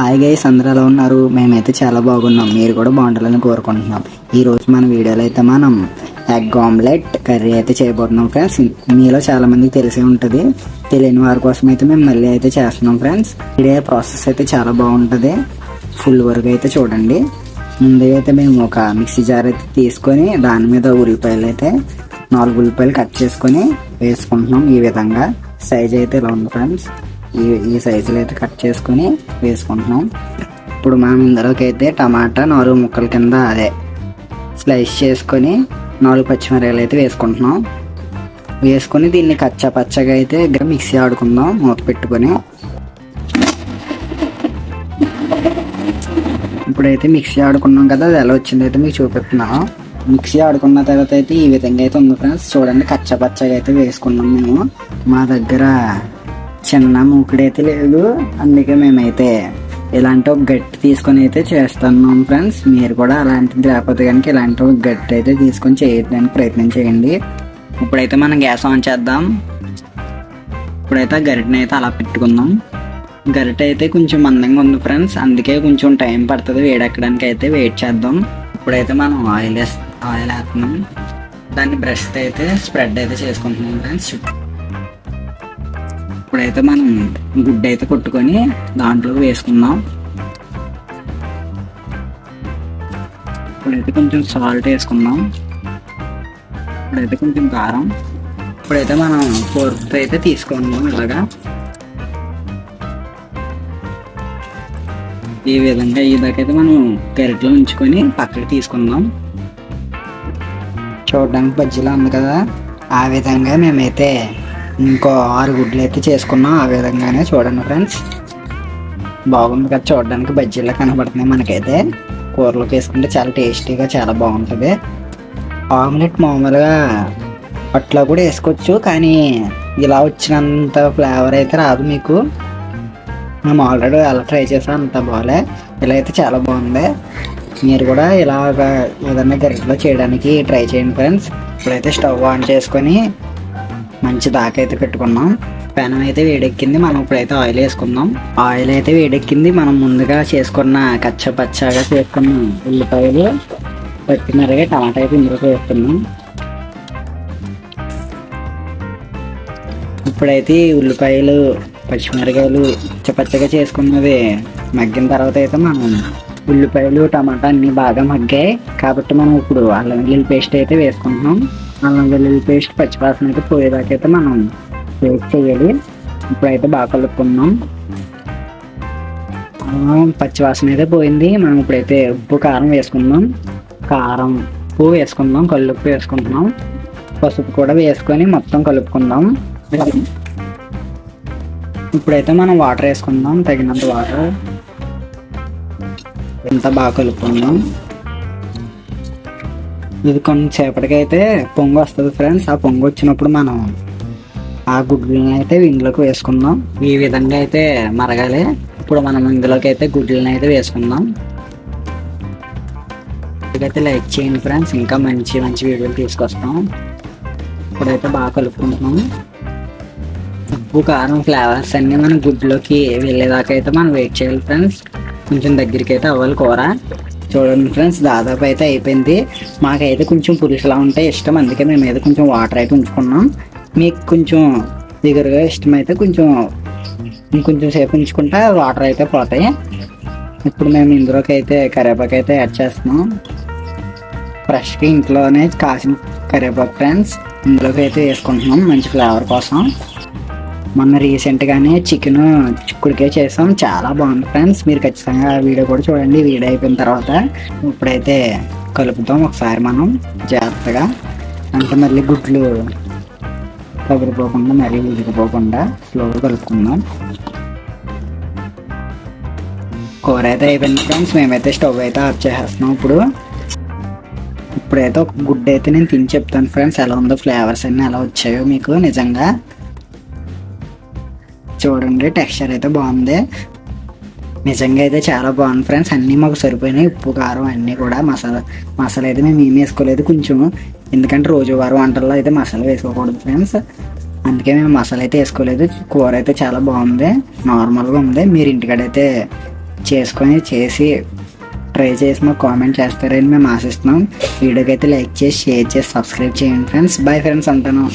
Hi guys అందరూ ఎలా ఉన్నారు? మేమైతే చాలా బాగున్నాం. మీరు కూడా బాగుండాలని కోరుకుంటున్నాం. ఈరోజు మన వీడియోలో అయితే మనం ఎగ్ ఆమ్లెట్ కర్రీ అయితే చేయబోతున్నాం ఫ్రెండ్స్ మీలో చాలామందికి తెలిసే ఉంటుంది. తెలియని వారి కోసం అయితే మేము మళ్ళీ అయితే చేస్తున్నాం ఫ్రెండ్స్ ఇదే ప్రాసెస్ అయితే చాలా బాగుంటుంది. ఫుల్ వర్క్ అయితే చూడండి. ముందుగా అయితే మేము ఒక మిక్సీ జార్ అయితే తీసుకొని దాని మీద ఉల్లిపాయలు అయితే నాలుగు ఉల్లిపాయలు కట్ చేసుకొని వేసుకుంటున్నాం ఈ విధంగా. సైజ్ అయితే ఇలా ఉంది ఫ్రెండ్స్ ఈ ఈ సైజులు అయితే కట్ చేసుకొని వేసుకుంటున్నాం. ఇప్పుడు మనం ఇందులోకి అయితే టమాటా నాలుగు ముక్కల కింద అదే స్లైస్ చేసుకొని నాలుగు పచ్చిమిరకాయలు అయితే వేసుకుంటున్నాం. వేసుకొని దీన్ని కచ్చా పచ్చగా అయితే మిక్సీ ఆడుకుందాం మూత పెట్టుకొని. ఇప్పుడైతే మిక్సీ ఆడుకున్నాం కదా అది ఎలా వచ్చిందో అయితే మీకు చూపిస్తున్నాను. మిక్సీ ఆడుకున్న తర్వాత అయితే ఈ విధంగా అయితే ఉంది ఫ్రెండ్స్. చూడండి కచ్చా పచ్చగా అయితే వేసుకున్నాం మేము. మా దగ్గర చిన్న మూకుడైతే లేదు. అందుకే మేమైతే ఇలాంటి ఒక గట్టి తీసుకొని అయితే చేస్తున్నాం ఫ్రెండ్స్ మీరు కూడా అలాంటిది లేకపోతే కనుక ఇలాంటి ఒక గట్టి అయితే తీసుకొని చేయడానికి ప్రయత్నం చేయండి. ఇప్పుడైతే మనం గ్యాస్ ఆన్ చేద్దాం. ఇప్పుడైతే గరిటని అయితే అలా పెట్టుకుందాం. గరిట అయితే కొంచెం మందంగా ఉంది ఫ్రెండ్స్ అందుకే కొంచెం టైం పడుతుంది వేడెక్కడానికి అయితే వెయిట్ చేద్దాం. ఇప్పుడైతే మనం ఆయిల్ వేస్ ఆయిల్ వేస్తున్నాం. దాన్ని బ్రష్ అయితే స్ప్రెడ్ అయితే చేసుకుంటున్నాం ఫ్రెండ్స్ ఇప్పుడైతే మనం గుడ్డ అయితే కొట్టుకొని దాంట్లో వేసుకుందాం. ఇప్పుడైతే కొంచెం సాల్ట్ వేసుకుందాం. ఇప్పుడైతే కొంచెం కారం. ఇప్పుడైతే మనం ఫోర్త్ అయితే తీసుకుందాం ఇలాగా. ఈ విధంగా ఇదాకైతే మనం గరిటలో ఉంచుకొని పక్కకి తీసుకుందాం. చూడడానికి బజ్జీలా ఉంది కదా. ఆ విధంగా మేమైతే ఇంకో ఆరు గుడ్లు అయితే చేసుకున్నాం ఆ విధంగానే చూడండి ఫ్రెండ్స్. బాగుంది కదా చూడడానికి బజ్జీలా కనబడుతున్నాయి మనకైతే. కూరలోకి వేసుకుంటే చాలా టేస్టీగా చాలా బాగుంటుంది. ఆమ్లెట్ మామూలుగా అట్లా కూడా వేసుకోవచ్చు కానీ ఇలా వచ్చినంత ఫ్లేవర్ అయితే రాదు మీకు. మేము ఆల్రెడీ అలా ట్రై చేసాం అంత బాగాలే ఇలా అయితే చాలా బాగుంది. మీరు కూడా ఇలా ఏదైనా గరిటలో చేయడానికి ట్రై చేయండి ఫ్రెండ్స్. ఇప్పుడైతే స్టవ్ ఆన్ చేసుకొని మంచి దాకా అయితే పెట్టుకున్నాం. పెనం అయితే వేడెక్కింది. మనం ఇప్పుడైతే ఆయిల్ వేసుకుందాం. ఆయిల్ అయితే వేడెక్కింది. మనం ముందుగా చేసుకున్న కచ్చ పచ్చగా చేసుకున్న. ఉల్లిపాయలు పచ్చిమిరగా టమాటా అయితే ఇందులో వేసుకున్నాం ఇప్పుడైతే ఈ ఉల్లిపాయలు పచ్చిమిరకాయలు పచ్చపచ్చగా చేసుకున్నది మగ్గిన తర్వాత అయితే మనం ఉల్లిపాయలు టమాటా అన్నీ బాగా మగ్గాయి. కాబట్టి మనం ఇప్పుడు అల్లం వెల్లుల్లి పేస్ట్ అయితే వేసుకుంటున్నాం. అల్లం వెల్లుల్లి పేస్ట్ పచ్చివాసన అయితే పోయేదాకా అయితే మనం పేస్ట్ చేయాలి. ఇప్పుడైతే బాగా కలుపుకున్నాం. పచ్చివాసన అయితే పోయింది. మనం ఇప్పుడైతే ఉప్పు కారం వేసుకుందాం. కారం ఉప్పు వేసుకుందాం కల్లుప్పు వేసుకుంటున్నాం. పసుపు కూడా వేసుకొని మొత్తం కలుపుకుందాం. ఇప్పుడైతే మనం వాటర్ వేసుకుందాం తగినంత వాటర్. ఇంత బాగా కలుపుకుందాం. ఇది కొంచెంసేపటికైతే పొంగు వస్తుంది ఫ్రెండ్స్ ఆ పొంగు వచ్చినప్పుడు మనం ఆ గుడ్లని అయితే ఇందులోకి వేసుకుందాం. ఈ విధంగా అయితే మరగాలి. ఇప్పుడు మనం ఇందులోకి అయితే గుడ్లని అయితే వేసుకుందాం. ఇదైతే లైక్ చేయండి ఫ్రెండ్స్ ఇంకా మంచి మంచి వీడియోలు తీసుకొస్తాం. ఇప్పుడైతే బాగా కలుపుకుంటున్నాం. ఉప్పు కారం ఫ్లేవర్స్ అన్నీ మన గుడ్లోకి వెళ్ళేదాకా అయితే మనం వెయిట్ చేయాలి ఫ్రెండ్స్ కొంచెం దగ్గరికి అయితే అవ్వాలి కూర. చూడండి ఫ్రెండ్స్ దాదాపు అయితే అయిపోయింది. మాకైతే కొంచెం పులుసులా ఉంటే ఇష్టం. అందుకే మేము అయితే కొంచెం వాటర్ అయితే ఉంచుకున్నాం. మీకు కొంచెం దగ్గరగా ఇష్టమైతే కొంచెం ఇంకొంచెం సేపు ఉంచుకుంటే వాటర్ అయితే పోతాయి. ఇప్పుడు మేము ఇందులోకి అయితే కరివేపాకు అయితే యాడ్ చేస్తున్నాం. ఫ్రెష్గా ఇంట్లోనే కాసిన కరివేపాకు ఫ్రెండ్స్ ఇందులోకి అయితే వేసుకుంటున్నాం మంచి ఫ్లేవర్ కోసం. మొన్న రీసెంట్గానే చికెన్ చిక్కుడికే చేసాం. చాలా బాగుంది ఫ్రెండ్స్ మీరు ఖచ్చితంగా వీడియో కూడా చూడండి. వీడియో అయిపోయిన తర్వాత ఇప్పుడైతే కలుపుతాం ఒకసారి మనం. జాగ్రత్తగా. అంటే మళ్ళీ గుడ్లు తగిలిపోకుండా మరీ ఉడికిపోకుండా స్లోగా కలుపుకుందాం. కూర అయితే అయిపోయింది ఫ్రెండ్స్ మేమైతే స్టవ్ అయితే ఆఫ్ చేసేస్తున్నాం ఇప్పుడు. ఇప్పుడైతే ఒక గుడ్ అయితే నేను తిని చెప్తాను ఫ్రెండ్స్ ఎలా ఉందో ఫ్లేవర్స్ అన్నీ ఎలా వచ్చాయో మీకు నిజంగా చూడండి టెక్స్చర్ అయితే బాగుంది. నిజంగా అయితే చాలా బాగుంది ఫ్రెండ్స్ అన్నీ మాకు సరిపోయినాయి. ఉప్పు కారం అన్నీ కూడా మసాలా మసాలా అయితే మేము ఏం వేసుకోలేదు కొంచెం. ఎందుకంటే రోజువారి వంటల్లో అయితే మసాలా వేసుకోకూడదు ఫ్రెండ్స్ అందుకే మేము మసాలా అయితే వేసుకోలేదు. కూర అయితే చాలా బాగుంది. నార్మల్గా ఉంది. మీరు ఇంటికాడైతే చేసుకొని చేసి ట్రై చేసి మాకు కామెంట్ చేస్తారని మేము ఆశిస్తున్నాం. వీడియోకి అయితే లైక్ చేసి షేర్ చేసి సబ్స్క్రైబ్ చేయండి ఫ్రెండ్స్ బాయ్ ఫ్రెండ్స్ అంటాను